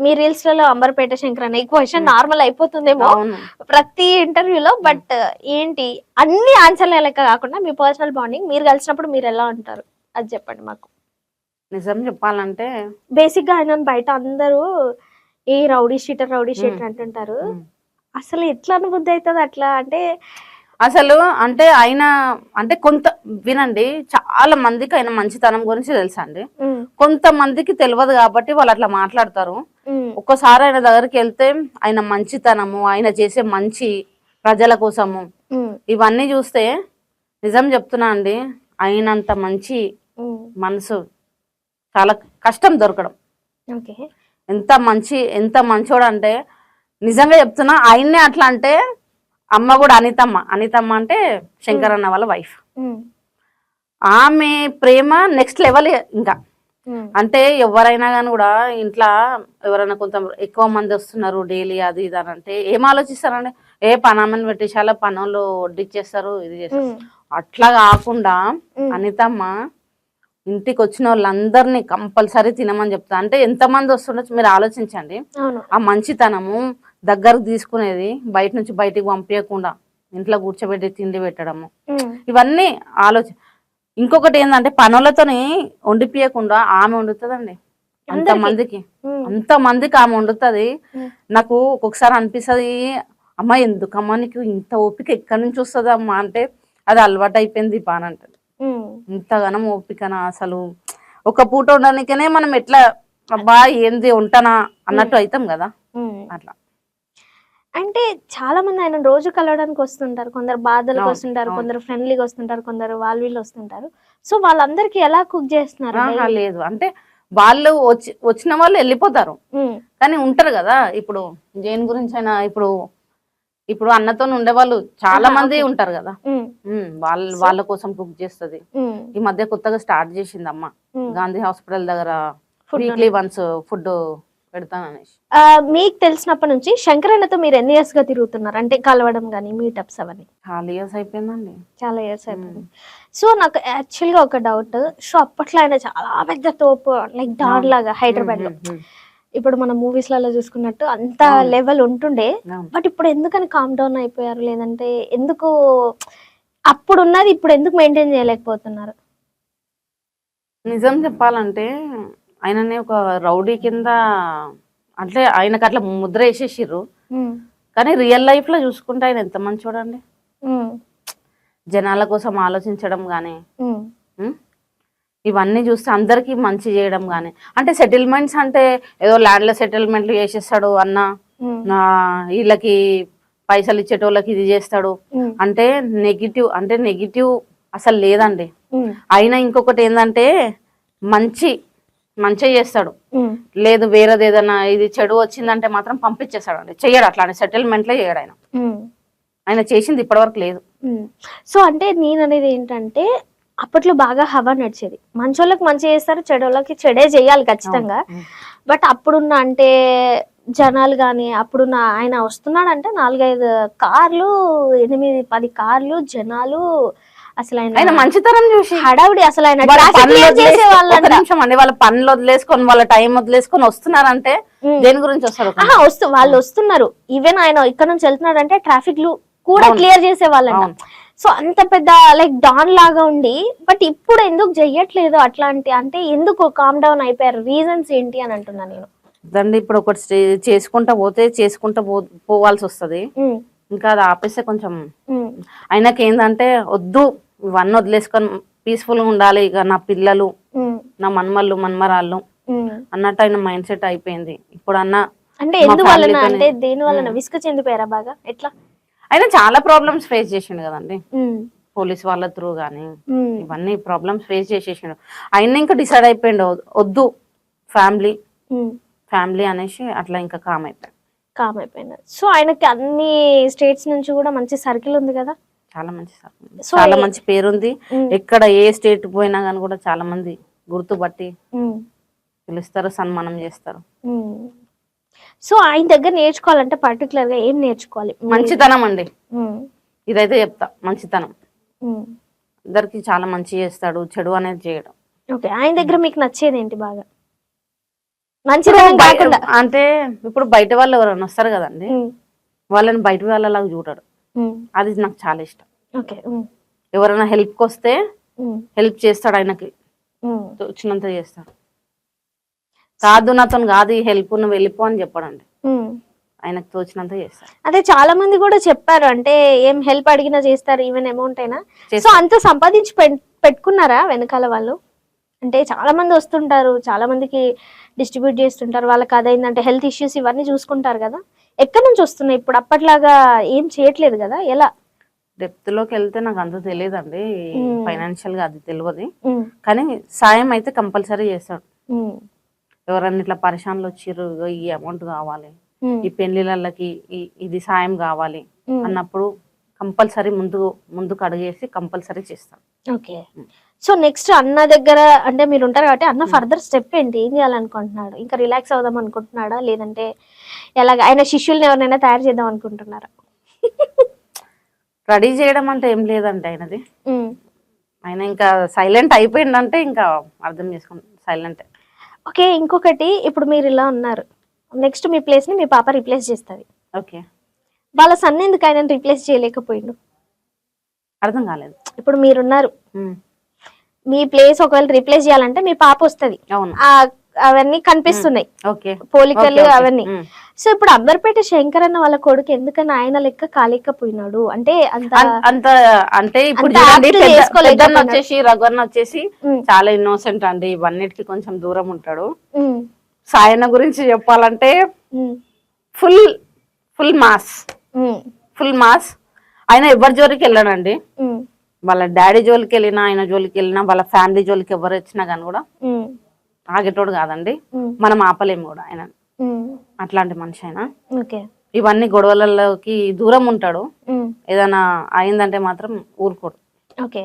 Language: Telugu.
మీ రీల్స్లలో అంబర్పేట శంకర్ అనే క్వశ్చన్ నార్మల్ అయిపోతుందేమో ప్రతి ఇంటర్వ్యూలో బట్ ఏంటి అన్ని ఆన్సర్ల లెక్క కాకుండా మీ పర్సనల్ బాండింగ్ మీరు కలిసినప్పుడు మీరు ఎలా ఉంటారు? అది చెప్పండి మాకు. నిజం చెప్పాలంటే బేసిక్గా ఆయన బయట అందరూ ఏ రౌడీ షీటర్ రౌడీ షీటర్ అంటుంటారు. ఉమ్. అసలు ఎట్లా అనుబుద్ధి అవుతుంది అట్లా? అంటే అసలు అంటే ఆయన అంటే కొంత వినండి చాలా మందికి ఆయన మంచితనం గురించి తెలుసా అండి ఉమ్, కొంతమందికి తెలియదు కాబట్టి వాళ్ళు అట్లా మాట్లాడతారు. ఒక్కసారి ఆయన దగ్గరికి వెళ్తే ఆయన మంచితనము ఆయన చేసే మంచి ప్రజల కోసము. ఇవన్నీ చూస్తే నిజం చెప్తున్నా అండి అయినంత మంచి. మనసు చాలా కష్టం దొరకడం. ఎంత మంచి ఎంత మంచోడు అంటే నిజంగా చెప్తున్నా ఆయన్నే అట్లా అంటే అమ్మ కూడా అనితమ్మ. అనితమ్మ అంటే శంకర్ అన్న వాళ్ళ వైఫ్ ఆమె ప్రేమ నెక్స్ట్ లెవెల్ ఇంకా. అంటే ఎవరైనా కానీ కూడా ఇంట్లో ఎవరైనా కొంత ఎక్కువ మంది వస్తున్నారు డైలీ అది ఇది అని అంటే ఏం ఆలోచిస్తారండి? ఏ పనామని పెట్టేసాలో పనులు వడ్డిచ్చేస్తారు ఇది చేస్తారు. అట్లా కాకుండా. అనితమ్మ ఇంటికి వచ్చిన వాళ్ళందరినీ కంపల్సరీ తినమని చెప్తా. అంటే ఎంతమంది వస్తుండొచ్చు మీరు ఆలోచించండి. ఆ మంచితనము దగ్గరకు తీసుకునేది బయట నుంచి బయటికి పంపించకుండా ఇంట్లో కూర్చోబెట్టి తిండి పెట్టడము. ఇవన్నీ ఆలోచన ఇంకొకటి ఏంటంటే పనులతోని వండిపియకుండా ఆమె వండుతుందండి. అంతమందికి. ఉమ్, అంతమందికి ఆమె వండుతుంది. నాకు ఒక్కొక్కసారి అనిపిస్తుంది అమ్మ ఎందుకమ్మా నీకు ఇంత ఓపిక ఎక్కడి నుంచి వస్తుంది అమ్మా? అంటే అది అలవాటు అయిపోయింది అంటది. ఉమ్, ఇంతగానం ఓపికనా అసలు? ఒక పూట ఉండడానికనే మనం ఎట్లా అబ్బా ఏంది ఉంటానా అన్నట్టు అవుతాం కదా. అట్లా. అంటే చాలా మంది ఆయన రోజు కలవడానికి వస్తుంటారు. కొందరు బాధలకు వస్తుంటారు. కొందరు ఫ్రెండ్లీగా వస్తుంటారు కొందరు వాళ్ళు వీళ్ళు వస్తుంటారు. సో వాళ్ళందరికి ఎలా కుక్ చేస్తున్నారు? లేదు. అంటే వాళ్ళు వచ్చి వచ్చిన వాళ్ళు వెళ్ళిపోతారు. కానీ ఉంటారు కదా ఇప్పుడు జైన్ గురించి అయినా ఇప్పుడు ఇప్పుడు అన్నతో ఉండే వాళ్ళు చాలా మంది. ఉంటారు కదా. వాళ్ళ వాళ్ళ కోసం కుక్ చేస్తుంది. ఈ మధ్య కొత్తగా స్టార్ట్ చేసింది అమ్మ. గాంధీ హాస్పిటల్ దగ్గర వీక్లీ వన్స్ ఫుడ్ మీకు తెలిసినప్పటి నుంచి శంకరన్నతో మీరు ఎన్ని ఇయర్స్గా తిరుగుతున్నారు? అంటే కలవడం కానీ మీటప్స్ అవన్నీ? చాలా ఇయర్స్ అయిపోయిందండి. చాలా ఇయర్స్ అయిపోయింది. సో నాకు యాక్చువల్గా ఒక డౌట్. సో అప్పట్లో ఆయన చాలా పెద్ద తోపు లైక్ డాన్ లాగా హైదరాబాద్లో ఇప్పుడు మన మూవీస్లలో చూసుకున్నట్టు అంత. లెవెల్ ఉంటుండే. బట్ ఇప్పుడు ఎందుకని కామ్ డౌన్ అయిపోయారు? లేదంటే ఎందుకు అప్పుడు ఉన్నది ఇప్పుడు ఎందుకు మెయింటైన్ చేయలేకపోతున్నారు? నిజం చెప్పాలంటే ఆయనని ఒక రౌడీ కింద అంటే ఆయనకు అట్లా ముద్ర వేసేసిర్రు. కానీ రియల్ లైఫ్లో చూసుకుంటే ఆయన ఎంత మంచోడండి. ఉమ్, జనాల కోసం ఆలోచించడం కానీ? ఇవన్నీ చూస్తే అందరికీ మంచి చేయడం కానీ అంటే సెటిల్మెంట్స్ అంటే ఏదో ల్యాండ్లో సెటిల్మెంట్లు చేసేస్తాడు అన్న వీళ్ళకి పైసలు ఇచ్చేటోళ్ళకి ఇది చేస్తాడు. అంటే నెగిటివ్ అంటే నెగిటివ్ అసలు లేదండి. అయినా ఇంకొకటి ఏంటంటే మంచి మంచిగా చేస్తాడు. లేదు వేరేది ఏదైనా ఇది చెడు వచ్చిందంటే మాత్రం పంపించేస్తాడు అండి చెయ్యడు అట్లానే సెటిల్మెంట్లే చేయడు ఆయన. ఆయన చేసింది ఇప్పటివరకు లేదు. సో అంటే నేను అనేది ఏంటంటే అప్పట్లో బాగా హవా నడిచేది. మంచోళ్ళకి మంచి చేస్తారు చెడోళ్ళకి చెడే చేయాలి ఖచ్చితంగా. బట్ అప్పుడున్న అంటే జనాలు కానీ అప్పుడున్న ఆయన వస్తున్నాడంటే నాలుగైదు కార్లు ఎనిమిది పది కార్లు జనాలు అసలు ఆయన మంచితనం చూసి. హడావిడి అసలు ఆయన నిమిషం అండి వాళ్ళ పనులు వదిలేసుకొని వాళ్ళ టైం వదిలేసుకొని వస్తున్నారంటే. దేని గురించి వస్తారు వస్తు వాళ్ళు వస్తున్నారు. ఈవెన్ ఆయన ఇక్కడ నుంచి వెళ్తున్నాడంటే ట్రాఫిక్లు కూడా. క్లియర్ చేసే వాళ్ళంట. సో అంత పెద్ద లైక్ డాన్ లాగా ఉండి బట్ ఇప్పుడు ఎందుకు చెయ్యట్లేదు అట్లాంటి? అంటే ఎందుకు కామ్ డౌన్ అయిపోయారు? రీజన్స్ ఏంటి అని అంటున్నా నేను. దండి ఇప్పుడు ఒకటి చేసుకుంటా పోతే చేసుకుంటా పోవాల్సి వస్తది. ఇంకా అది ఆపేస్తే కొంచెం ఆయనకి ఏంటంటే వద్దు ఇవన్నీ వదిలేసుకొని పీస్ఫుల్గా ఉండాలి. ఇక నా పిల్లలు నా మన్మళ్ళు మన్మరాళ్ళు. అన్నట్టు ఆయన మైండ్ సెట్ అయిపోయింది. ఇప్పుడు అన్న అంటే ఎందువలన దేని వలన. విసుగు చెందిపోయారా బాగా? ఎట్లా? ఆయన చాలా ప్రాబ్లమ్స్ ఫేస్ చేసిండు కదండి. పోలీస్ వాళ్ళ త్రూ ఉమ్, ఇవన్నీ ప్రాబ్లమ్స్ ఫేస్ చేసేసిండు. ఆయన ఇంకా డిసైడ్ అయిపోయిండు వద్దు ఫ్యామిలీ. ఫ్యామిలీ అనేసి అట్లా ఇంకా కామ్ అయిపోయాడు. కామ్ అయిపోయినారు సో ఆయనకి అన్ని స్టేట్స్ నుంచి కూడా మంచి సర్కిల్ ఉంది కదా? చాలా మంచి సార్ So, చాలా మంచి పేరుంది. ఎక్కడ ఏ స్టేట్ పోయినా కానీ కూడా చాలా మంది గుర్తుపట్టి పిలుస్తారు సన్మానం చేస్తారు. సో ఆయన దగ్గర నేర్చుకోవాలంటే పర్టికులర్గా ఏం నేర్చుకోవాలి? మంచితనం అండి. ఇదైతే చెప్తా మంచితనం. అందరికి చాలా మంచి చేస్తాడు చెడు అనేది చేయడం. ఓకే ఆయన దగ్గర మీకు నచ్చేది ఏంటి బాగా? మంచిదనం కాకుండా అంటే ఇప్పుడు బయట వాళ్ళు ఎవరైనా వస్తారు కదండి వాళ్ళని బయట వాళ్ళలాగా చూడడు అది నాకు చాలా ఇష్టం. ఓకే ఎవరైనా హెల్ప్కి వస్తే హెల్ప్ చేస్తాడు ఆయనకి. వచ్చినంత చేస్తాడు. కాదు నాతో కాదు ఈ హెల్ప్ నువ్వు వెళ్ళిపో అని చెప్పడండి. ఆయనకు తోచినంత చేస్తాడు. అదే చాలా మంది కూడా చెప్పారు అంటే ఏం హెల్ప్ అడిగినా చేస్తారు ఈవెన్ అమౌంట్ అయినా. సో. అంత సంపాదించి పెట్- పెట్టుకున్నారా వెనకాల వాళ్ళు? అంటే చాలా మంది వస్తుంటారు చాలా మందికి డిస్ట్రిబ్యూట్ చేస్తుంటారు. వాళ్ళకి అదైందంటే హెల్త్ ఇష్యూస్ ఇవన్నీ చూసుకుంటారు కదా. ఎక్కడి నుంచి వస్తున్నాయి? ఇప్పుడు అప్పట్లాగా ఏం చేయట్లేదు కదా? ఎలా? డెప్త్లోకి వెళ్తే నాకు అంత తెలియదండి. మ్మ్. ఫైనాన్షియల్గా అది తెలియదు. కానీ సాయం అయితే కంపల్సరీ చేస్తాడు. ఎవరన్నా ఇట్లా పరిశాన్లు వచ్చిర్రు ఈ అమౌంట్ కావాలి. ఈ పెళ్ళిళ్ళకి ఇది సాయం కావాలి. అన్నప్పుడు కంపల్సరీ ముందు ముందుకు అడిగేసి కంపల్సరీ చేస్తాడు. ఓకే. సో నెక్స్ట్ అన్న దగ్గర అంటే మీరు ఉంటారు కాబట్టి అన్న ఫర్దర్ స్టెప్ ఏంటి? ఏం చేయాలనుకుంటున్నాడు? ఇంకా రిలాక్స్ అవుదాం అనుకుంటున్నాడా? లేదంటే ఎలాగ? ఆయన శిష్యుల్ని ఎవరినైనా తయారు చేద్దాం అనుకుంటున్నారా? రెడీ చేయడం అంటే ఏం లేదండి ఆయనది. ఉమ్. ఆయన ఇంకా సైలెంట్ అయిపోయిందంటే ఇంకా అర్థం చేసుకోండి సైలెంట్ ఓకే ఇంకొకటి ఇప్పుడు మీరు ఇలా ఉన్నారు. నెక్స్ట్ మీ ప్లేస్ని మీ పాప రిప్లేస్ చేస్తుంది. ఓకే. వాళ్ళ సన్ ఎందుకు ఆయన రిప్లేస్ చేయలేకపోయిండు? అర్థం కాలేదు. ఇప్పుడు మీరున్నారు. ఉమ్, మీ ప్లేస్ ఒకవేళ రిప్లేస్ చేయాలంటే మీ పాప వస్తుంది. అవును. అవన్నీ కనిపిస్తున్నాయి. ఓకే. పోలికలు. అవన్నీ. సో ఇప్పుడు అంబర్పేట శంకర్ అన్న వాళ్ళ కొడుకు ఎందుకని ఆయన లెక్క కాలేకపోయినాడు? అంటే అంత అంత అంటే ఇప్పుడు వచ్చేసి రఘువన్న వచ్చేసి చాలా ఇన్నోసెంట్ అండి. ఇవన్నిటికి కొంచెం దూరం ఉంటాడు. సాయన గురించి చెప్పాలంటే full full mass. Full mass. ఆయన ఎవరి జోలికి వెళ్ళాడండి? వాళ్ళ డాడీ జోలికి వెళ్ళినా ఆయన జోలికి వెళ్ళినా వాళ్ళ ఫ్యామిలీ జోలికి ఎవరు వచ్చినా కానీ కూడా ఆగేటోడు కాదండి. మనం ఆపలేము కూడా ఆయన. అట్లాంటి మనిషి ఆయన. ఓకే. ఇవన్నీ గొడవలలోకి దూరం ఉంటాడు. ఏదైనా అయిందంటే మాత్రం ఊరుకోడు. ఓకే.